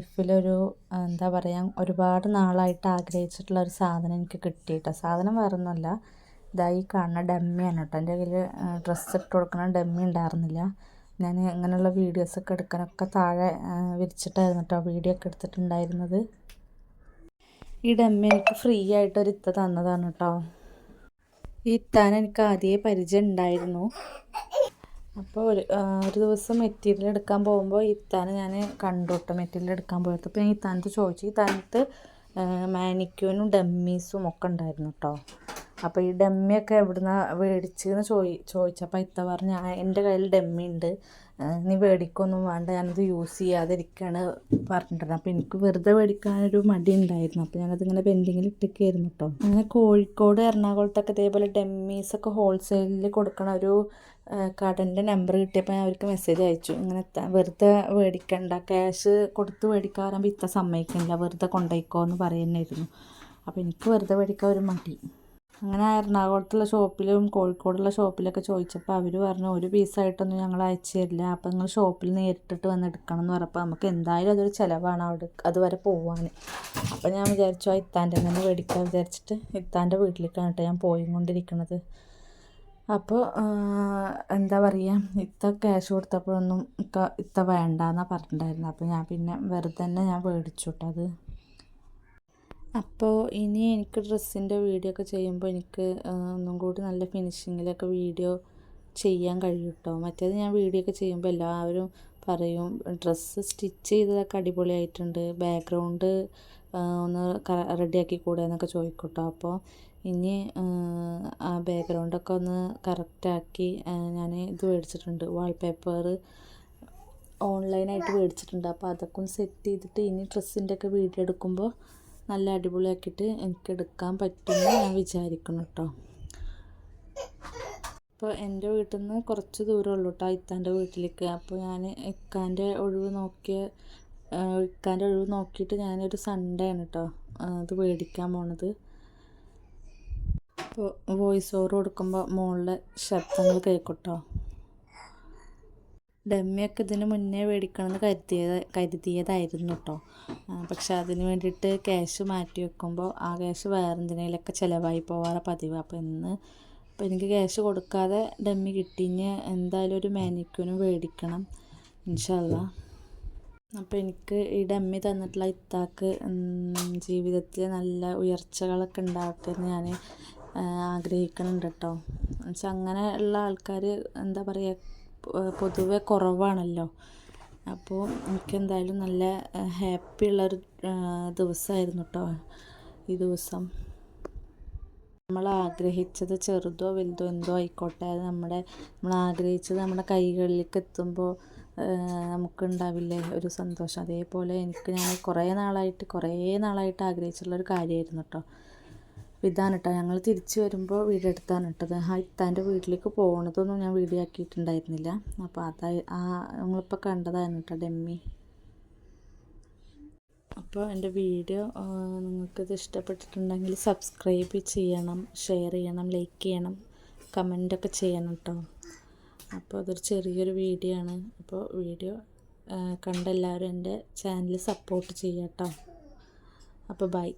ലൈഫിലൊരു എന്താ പറയുക ഒരുപാട് നാളായിട്ട് ആഗ്രഹിച്ചിട്ടുള്ള ഒരു സാധനം എനിക്ക് കിട്ടി സാധനം വേറൊന്നുമല്ല. ഇതായി കാണുന്ന ഡമ്മിയാണ് കേട്ടോ. എന്റെ കയ്യിൽ ഡ്രസ്സ് ഇട്ട് കൊടുക്കുന്ന ഡമ്മി ഉണ്ടായിരുന്നില്ല. ഞാൻ ഇങ്ങനെയുള്ള വീഡിയോസൊക്കെ എടുക്കാനൊക്കെ താഴെ വിരിച്ചിട്ടായിരുന്നു കേട്ടോ വീഡിയോ ഒക്കെ എടുത്തിട്ടുണ്ടായിരുന്നത്. ഈ ഡമ്മി എനിക്ക് ഫ്രീ ആയിട്ട് ഒരു ഇത്ത തന്നതാണ് കേട്ടോ. ഈ ഇത്താൻ എനിക്ക് ആദ്യമേ പരിചയം ഉണ്ടായിരുന്നു. അപ്പോൾ ഒരു ഒരു ദിവസം മെറ്റീരിയൽ എടുക്കാൻ പോകുമ്പോൾ ഇത്താനെ ഞാൻ കണ്ടു കേട്ടോ മെറ്റീരിയൽ എടുക്കാൻ പോയത്. അപ്പോൾ ഞാൻ ഇത്താനത്ത് ചോദിച്ചു. ഈ താനത്ത് മാനിക്യൂനും ഡമ്മീസും ഒക്കെ ഉണ്ടായിരുന്നു കേട്ടോ. അപ്പോൾ ഈ ഡമ്മിയൊക്കെ എവിടുന്ന മേടിച്ചതെന്ന് ചോദി ചോദിച്ചപ്പോൾ ഇത്ത പറഞ്ഞു എന്റെ കയ്യിൽ ഡമ്മി ഉണ്ട്. നീ മേടിക്കൊന്നും വേണ്ട. ഞാനത് യൂസ് ചെയ്യാതിരിക്കുകയാണ് പറഞ്ഞിട്ടുണ്ട്. അപ്പോൾ എനിക്ക് വെറുതെ മേടിക്കാനൊരു മടി ഉണ്ടായിരുന്നു. അപ്പോൾ ഞാനതിങ്ങനെ പെൻഡിങ്ങിൽ ഇട്ടിരിക്കുകയായിരുന്നു കേട്ടോ അങ്ങനെ കോഴിക്കോട് എറണാകുളത്തൊക്കെ ഇതേപോലെ ഡമ്മീസൊക്കെ ഹോൾസെയിലിൽ കൊടുക്കണ ഒരു കടന്റെ നമ്പർ കിട്ടിയപ്പോൾ ഞാൻ അവർക്ക് മെസ്സേജ് അയച്ചു. ഇങ്ങനെ വെറുതെ മേടിക്കണ്ട ക്യാഷ് കൊടുത്ത് മേടിക്കാറാകുമ്പോൾ ഇത്ത സമ്മതിക്കുന്നില്ല വെറുതെ കൊണ്ടുപോയിക്കോ എന്ന് പറയുന്നായിരുന്നു. അപ്പോൾ എനിക്ക് വെറുതെ മേടിക്കാൻ ഒരു മടി. അങ്ങനെ എറണാകുളത്തുള്ള ഷോപ്പിലും കോഴിക്കോടുള്ള ഷോപ്പിലൊക്കെ ചോദിച്ചപ്പോൾ അവർ പറഞ്ഞു ഒരു പീസായിട്ടൊന്നും ഞങ്ങൾ അയച്ചു തരില്ല. അപ്പം നിങ്ങൾ ഷോപ്പിൽ നേരിട്ടിട്ട് വന്ന് എടുക്കണം എന്ന് പറഞ്ഞപ്പോൾ നമുക്ക് എന്തായാലും അതൊരു ചിലവാണ് അവിടെ അതുവരെ പോവാൻ അപ്പം ഞാൻ വിചാരിച്ചു ആ ഇത്താന്റെ തന്നെ മേടിക്കാൻ വിചാരിച്ചിട്ട് ഇത്താന്റെ വീട്ടിലേക്കാണ് കേട്ടോ ഞാൻ പോയിക്കൊണ്ടിരിക്കുന്നത് അപ്പോൾ എന്താ പറയുക ഇത്ത ക്യാഷ് കൊടുത്തപ്പോഴൊന്നും ഇത്ത വേണ്ട വേണ്ടെന്നാണ് പറഞ്ഞിട്ടുണ്ടായിരുന്നത് അപ്പോൾ ഞാൻ പിന്നെ വെറുതെ തന്നെ ഞാൻ മേടിച്ചു കേട്ടോ അത്. അപ്പോൾ ഇനി എനിക്ക് ഡ്രസ്സിന്റെ വീഡിയോ ഒക്കെ ചെയ്യുമ്പോൾ എനിക്ക് ഒന്നും കൂടി നല്ല ഫിനിഷിങ്ങിലൊക്കെ വീഡിയോ ചെയ്യാൻ കഴിയും കേട്ടോ മറ്റേത് ഞാൻ വീഡിയോ ഒക്കെ ചെയ്യുമ്പോൾ എല്ലാവരും പറയും ഡ്രസ്സ് സ്റ്റിച്ച് ചെയ്തതൊക്കെ അടിപൊളിയായിട്ടുണ്ട്. ബാക്ക്ഗ്രൗണ്ട് ഒന്ന് റെഡിയാക്കി കൂടെ എന്നൊക്കെ ചോദിക്കും കേട്ടോ അപ്പോൾ ഇനി ആ ബാക്ക്ഗ്രൗണ്ടൊക്കെ ഒന്ന് കറക്റ്റാക്കി ഞാൻ ഇത് മേടിച്ചിട്ടുണ്ട്. വാൾപേപ്പർ ഓൺലൈനായിട്ട് മേടിച്ചിട്ടുണ്ട്. അപ്പോൾ അതൊക്കെ ഒന്ന് സെറ്റ് ചെയ്തിട്ട് ഇനി ഡ്രസ്സിന്റെ ഒക്കെ വീഡിയോ എടുക്കുമ്പോൾ നല്ല അടിപൊളിയാക്കിയിട്ട് എനിക്ക് എടുക്കാൻ പറ്റുമെന്ന് ഞാൻ വിചാരിക്കുന്നു കേട്ടോ അപ്പോൾ എന്റെ വീട്ടിൽ നിന്ന് കുറച്ച് ദൂരമേ ഉള്ളൂ കേട്ടോ ഇത്താന്റെ വീട്ടിലേക്ക്. അപ്പോൾ ഞാൻ ഇക്കാന്റെ ഒഴിവ് നോക്കിയ ഇക്കാന്റെ ഒഴിവ് നോക്കിയിട്ട് ഞാനൊരു സൺഡേ ആണ് കേട്ടോ അത് മേടിക്കാൻ പോണത്. അപ്പോൾ വോയിസ് ഓവർ കൊടുക്കുമ്പോൾ മുകളിലെ ശബ്ദങ്ങൾ കേൾക്കും കേട്ടോ ഡമ്മിയൊക്കെ ഇതിന് മുന്നേ മേടിക്കണമെന്ന് കരുതിയത് കരുതിയതായിരുന്നു കേട്ടോ പക്ഷെ അതിന് വേണ്ടിയിട്ട് ക്യാഷ് മാറ്റി വെക്കുമ്പോൾ ആ ക്യാഷ് വേറെ എന്തിനേലൊക്കെ ചിലവായി പോവാറ് പതിവ്. അപ്പോൾ ഇന്ന് അപ്പോൾ എനിക്ക് ക്യാഷ് കൊടുക്കാതെ ഡമ്മി കിട്ടിഞ്ഞ് എന്തായാലും ഒരു മാനിക്യൂനും മേടിക്കണം ഇൻഷല്ല അപ്പോൾ എനിക്ക് ഈ ഡമ്മി തന്നിട്ടുള്ള ഇത്താക്ക് ജീവിതത്തിൽ നല്ല ഉയർച്ചകളൊക്കെ ഉണ്ടാവട്ടെ എന്ന് ഞാൻ ആഗ്രഹിക്കുന്നുണ്ട് കേട്ടോ എന്നുവെച്ചാൽ അങ്ങനെ ഉള്ള ആൾക്കാർ എന്താ പറയുക പൊതുവെ കുറവാണല്ലോ. അപ്പോൾ എനിക്ക് എന്തായാലും നല്ല ഹാപ്പി ഉള്ളൊരു ദിവസമായിരുന്നു കേട്ടോ ഈ ദിവസം. നമ്മൾ ആഗ്രഹിച്ചത് ചെറുതോ വലുതോ എന്തോ ആയിക്കോട്ടെ. അത് നമ്മുടെ നമ്മൾ ആഗ്രഹിച്ചത് നമ്മുടെ കൈകളിലേക്ക് എത്തുമ്പോൾ നമുക്കുണ്ടാവില്ലേ ഒരു സന്തോഷം. അതേപോലെ എനിക്ക് ഞാൻ കുറേ നാളായിട്ട് കുറേ നാളായിട്ട് ആഗ്രഹിച്ചിട്ടുള്ളൊരു കാര്യമായിരുന്നു കേട്ടോ ഇതാണ് കേട്ടോ ഞങ്ങൾ തിരിച്ച് വരുമ്പോൾ വീടെടുത്താണ് കേട്ടത് ആ ഇത്താന്റെ വീട്ടിലേക്ക് പോകണതൊന്നും ഞാൻ വീഡിയോ ആക്കിയിട്ടുണ്ടായിരുന്നില്ല. അപ്പോൾ അതായി ആ നിങ്ങളിപ്പോൾ കണ്ടതായിരുന്നു കേട്ടോ ഡെമ്മി. അപ്പോൾ എന്റെ വീഡിയോ നിങ്ങൾക്കിത് ഇഷ്ടപ്പെട്ടിട്ടുണ്ടെങ്കിൽ സബ്സ്ക്രൈബ് ചെയ്യണം ഷെയർ ചെയ്യണം ലൈക്ക് ചെയ്യണം കമന്റൊക്കെ ചെയ്യണം കേട്ടോ അപ്പോൾ അതൊരു ചെറിയൊരു വീഡിയോ ആണ്. അപ്പോൾ വീഡിയോ കണ്ട എല്ലാവരും എന്റെ ചാനൽ സപ്പോർട്ട് ചെയ്യാം കേട്ടോ അപ്പോൾ ബൈ.